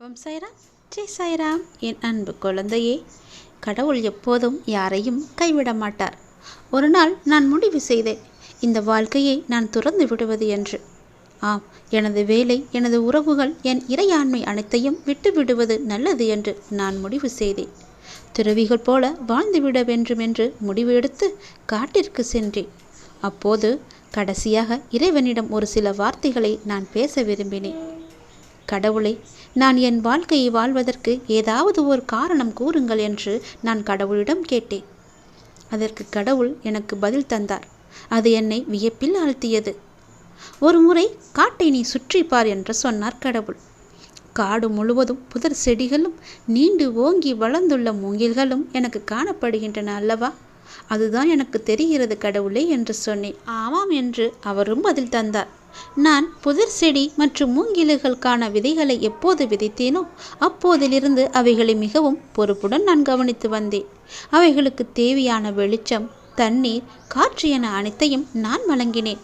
ஓம் சாய்ராம். ஜெய் சாய்ராம். என் அன்பு குழந்தையே கடவுள் எப்போதும் யாரையும் கைவிட மாட்டார். ஒரு நாள் நான் முடிவு செய்தேன் இந்த வாழ்க்கையை நான் துறந்து விடுவது என்று. ஆம் எனது வேலை எனது உறவுகள் என் இறையாண்மை அனைத்தையும் விட்டு விடுவது நல்லது என்று நான் முடிவு செய்தேன். துறவிகள் போல வாழ்ந்துவிட வேண்டும் என்று முடிவு எடுத்து காட்டிற்கு சென்றேன். அப்போது கடைசியாக இறைவனிடம் ஒரு சில வார்த்தைகளை நான் பேச விரும்பினேன். கடவுளே நான் என் வாழ்க்கையை வாழ்வதற்கு ஏதாவது ஒரு காரணம் கூறுங்கள் என்று நான் கடவுளிடம் கேட்டேன். அதற்கு கடவுள் எனக்கு பதில் தந்தார். அது என்னை வியப்பில் ஆழ்த்தியது. ஒரு முறை காட்டை நீ சுற்றிப்பார் என்று சொன்னார் கடவுள். காடு முழுவதும் புதர் செடிகளும் நீண்டு ஓங்கி வளர்ந்துள்ள மூங்கில்களும் எனக்கு காணப்படுகின்றன அல்லவா? அதுதான் எனக்கு தெரிகிறது கடவுளே என்று சொன்னேன். ஆமாம் என்று அவரும் பதில் தந்தார். நான் புதர் செடி மற்றும் மூங்கிலுகளுக்கான விதைகளை எப்போது விதைத்தேனோ அப்போதிலிருந்து அவைகளை மிகவும் பொறுப்புடன் நான் கவனித்து வந்தேன். அவைகளுக்கு தேவையான வெளிச்சம் தண்ணீர் காற்று என அனைத்தையும் நான் வழங்கினேன்.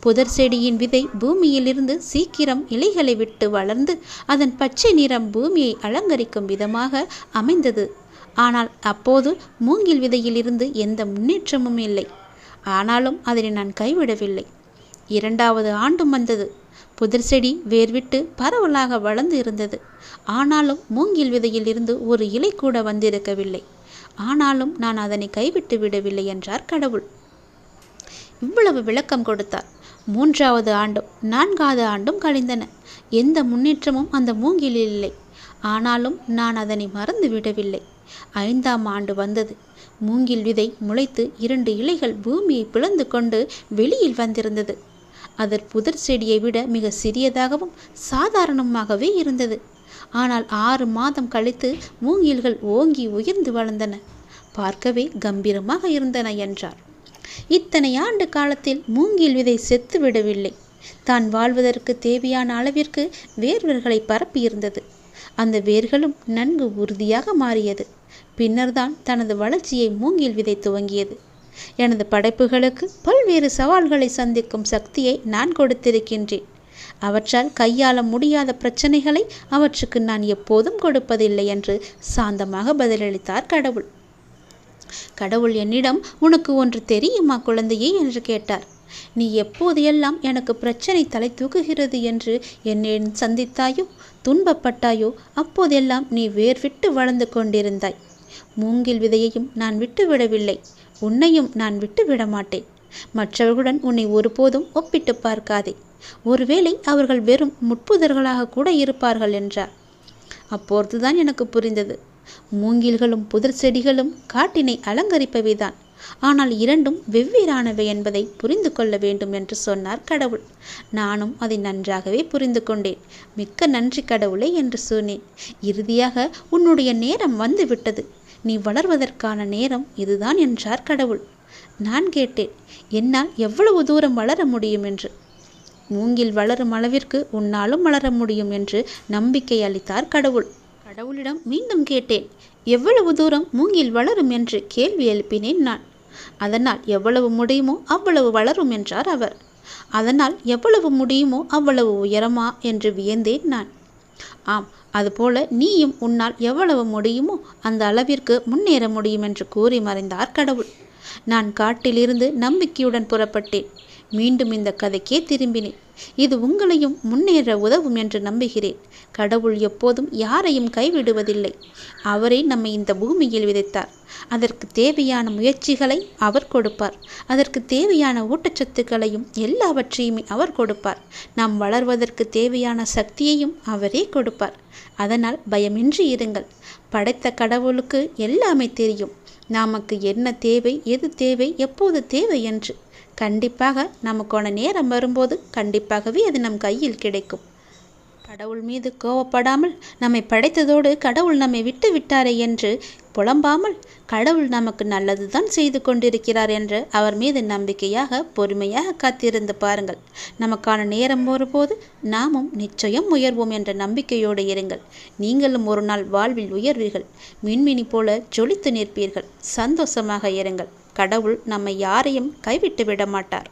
புதர் செடியின் விதை பூமியிலிருந்து சீக்கிரம் இலைகளை விட்டு வளர்ந்து அதன் பச்சை நிறம் பூமியை அலங்கரிக்கும் விதமாக அமைந்தது. ஆனால் அப்போது மூங்கில் விதையிலிருந்து எந்த முன்னேற்றமும் இல்லை. ஆனாலும் அதனை நான் கைவிடவில்லை. இரண்டாவது ஆண்டும் வந்தது. புதிர் செடி வேர்விட்டு பரவலாக வளர்ந்து இருந்தது. ஆனாலும் மூங்கில் விதையில் இருந்து ஒரு இலை கூட வந்திருக்கவில்லை. ஆனாலும் நான் அதனை கைவிட்டு விடவில்லை என்றார் கடவுள். இவ்வளவு விளக்கம் கொடுத்தார். மூன்றாவது ஆண்டும் நான்காவது ஆண்டும் கழிந்தன. எந்த முன்னேற்றமும் அந்த மூங்கிலில் இல்லை. ஆனாலும் நான் அதனை மறந்து விடவில்லை ஐந்தாம் ஆண்டு வந்தது. மூங்கில் விதை முளைத்து இரண்டு இலைகள் பூமியை பிளந்து கொண்டு வெளியில் வந்திருந்தது. அதற் புதர் செடியை விட மிக சிறியதாகவும் சாதாரணமாகவே இருந்தது. ஆனால் ஆறு மாதம் கழித்து மூங்கில்கள் ஓங்கி உயர்ந்து வளர்ந்தன. பார்க்கவே கம்பீரமாக இருந்தன என்றார். இத்தனை ஆண்டு காலத்தில் மூங்கில் விதை செத்து விடவில்லை தான் வாழ்வதற்கு தேவையான அளவிற்கு வேர்வர்களை பரப்பியிருந்தது. அந்த வேர்களும் நன்கு உறுதியாக மாறியது. பின்னர்தான் தனது வளர்ச்சியை மூங்கில் விதை துவங்கியது. எனது படைப்புகளுக்கு பல்வேறு சவால்களை சந்திக்கும் சக்தியை நான் கொடுத்திருக்கின்றேன். அவற்றால் கையாள முடியாத பிரச்சனைகளை அவற்றுக்கு நான் எப்போதும் கொடுப்பதில்லை என்று சாந்தமாக பதிலளித்தார் கடவுள். கடவுள் என்னிடம் உனக்கு ஒன்று தெரியுமா குழந்தையே? என்று கேட்டார். நீ எப்போதையெல்லாம் எனக்கு பிரச்சனை தலை தூக்குகிறது என்று என்னை சந்தித்தாயோ துன்பப்பட்டாயோ அப்போதெல்லாம் நீ வேர்விட்டு வளர்ந்து கொண்டிருந்தாய். மூங்கில் விதையையும் நான் விட்டுவிடவில்லை. உன்னையும் நான் விட்டு விட மாட்டேன் மற்றவர்களுடன் உன்னை ஒருபோதும் ஒப்பிட்டு பார்க்காதே. ஒருவேளை அவர்கள் வெறும் முட்புதர்களாக கூட இருப்பார்கள் என்றார். அப்போதுதான் எனக்கு புரிந்தது. மூங்கில்களும் புதர் செடிகளும் காட்டினை அலங்கரிப்பவைதான். ஆனால் இரண்டும் வெவ்வேறானவை என்பதை புரிந்து கொள்ள வேண்டும் என்று சொன்னார் கடவுள். நானும் அதை நன்றாகவே புரிந்து கொண்டேன். மிக்க நன்றி கடவுளே என்று சொன்னேன். இறுதியாக உன்னுடைய நேரம் வந்துவிட்டது நீ வளர்வதற்கான நேரம் இதுதான் என்றார் கடவுள். நான் கேட்டேன் என்னால் எவ்வளவு தூரம் வளர முடியும் என்று? மூங்கில் வளரும் அளவிற்கு உன்னாலும் வளர முடியும் என்று நம்பிக்கை அளித்தார் கடவுள். கடவுளிடம் மீண்டும் கேட்டேன் எவ்வளவு தூரம் மூங்கில் வளரும்? என்று கேள்வி எழுப்பினேன் நான். அதனால் எவ்வளவு முடியுமோ அவ்வளவு வளரும் என்றார் அவர். அதனால் எவ்வளவு முடியுமோ அவ்வளவு உயரமா? என்று வியந்தேன் நான். ஆம் அதுபோல நீயும் உன்னால் எவ்வளவு முடியுமோ அந்த அளவிற்கு முன்னேற முடியும் என்று கூறி மறைந்தார் கடவுள். நான் காட்டிலிருந்து நம்பிக்கையுடன் புறப்பட்டேன். மீண்டும் இந்த கதைக்கே திரும்பினேன். இது உங்களையும் முன்னேற உதவும் என்று நம்புகிறேன். கடவுள் எப்போதும் யாரையும் கைவிடுவதில்லை. அவரே நம்மை இந்த பூமியில் விதைத்தார். அதற்கு தேவையான முயற்சிகளை அவர் கொடுப்பார். அதற்கு தேவையான ஊட்டச்சத்துக்களையும் எல்லாவற்றையுமே அவர் கொடுப்பார். நாம் வளர்வதற்கு தேவையான சக்தியையும் அவரே கொடுப்பார். அதனால் பயமின்றி இருங்கள். படைத்த கடவுளுக்கு எல்லாமே தெரியும். நமக்கு என்ன தேவை எது தேவை எப்போது தேவை என்று. கண்டிப்பாக நமக்கான நேரம் வரும்போது கண்டிப்பாகவே அது நம் கையில் கிடைக்கும். கடவுள் மீது கோவப்படாமல் நம்மை படைத்ததோடு கடவுள் நம்மை விட்டு விட்டாரே என்று புலம்பாமல் கடவுள் நமக்கு நல்லதுதான் செய்து கொண்டிருக்கிறார் என்று அவர் மீது நம்பிக்கையாக பொறுமையாக காத்திருந்து பாருங்கள். நமக்கான நேரம் ஒருபோது நாமும் நிச்சயம் உயர்வோம் என்ற நம்பிக்கையோடு இருங்கள். நீங்களும் ஒரு நாள் வாழ்வில் உயர்வீர்கள். மின்மினி போல ஜொலித்து நிற்பீர்கள். சந்தோஷமாக இருங்கள். கடவுள் நம்மை யாரையும் கைவிட்டு விட மாட்டார்.